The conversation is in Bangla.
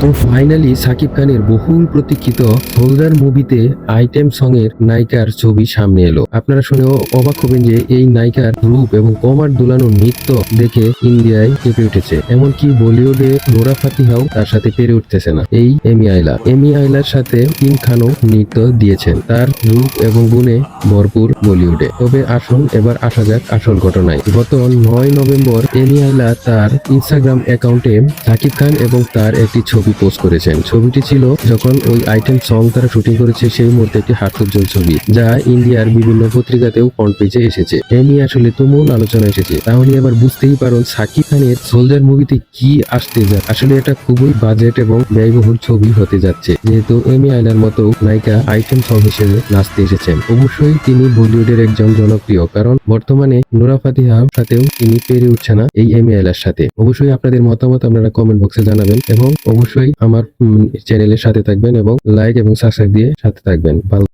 তো ফাইনালি সাকিব খানের বহুল প্রতীক্ষিত হোলদার মুভিতে আইটেম সং এর নায়িকার ছবি সামনে এলো। আপনারা শুনেও অবাক হবেন যে এই নায়িকার রূপ এবং কমার দুলানো নৃত্য দেখে ইন্ডিয়ায় কেঁপে উঠেছে। এমনকি বলিউডে নোরা ফাতিহাও তার সাথে পেরে উঠতেছে না। এই এমি আইলা। এমি আইলার সাথে কিম খানও নৃত্য দিয়েছেন। তার রূপ এবং গুণে ভরপুর বলিউডে। তবে আসুন এবার আসা যাক আসল ঘটনায়। গত নয় নভেম্বর এমি আইলা তার ইনস্টাগ্রাম অ্যাকাউন্টে সাকিব খান এবং তার একটি ছবি পোস্ট করেছেন? ছবিটি ছিল যখন ওই আইটেম সং তারা শুটিং করেছে, সেই মুহূর্তে একটি হাস্যোজ্জ্বল ছবি, যা ইন্ডিয়ার বিভিন্ন পত্রিকাতেও ফ্রন্ট পেজে এসেছে। এ নিয়ে আসলে তুমুল আলোচনা এসেছে। তাহলে এবার বুঝতেই পারুন সাকিব খানের সোলজার মুভিতে কি আসতে যায় আসলে এটা খুবই বাজেট এবং ব্যয়বহুল ছবি হতে যাচ্ছে। যেহেতু এমি আইলার মতো নায়িকা আইটেম সং হিসেবে নাচতে এসেছেন। অবশ্যই তিনি বলিউডের একজন জনপ্রিয়, কারণ বর্তমানে নোরা ফাতিহার সাথেও তিনি পেরে উঠছে না এই এমি আইলার সাথে। অবশ্যই আপনাদের মতামত আপনারা কমেন্ট বক্সে জানাবেন এবং অবশ্যই আমার চ্যানেলের সাথে থাকবেন এবং লাইক এবং সাবস্ক্রাইব দিয়ে সাথে থাকবেন। ভালো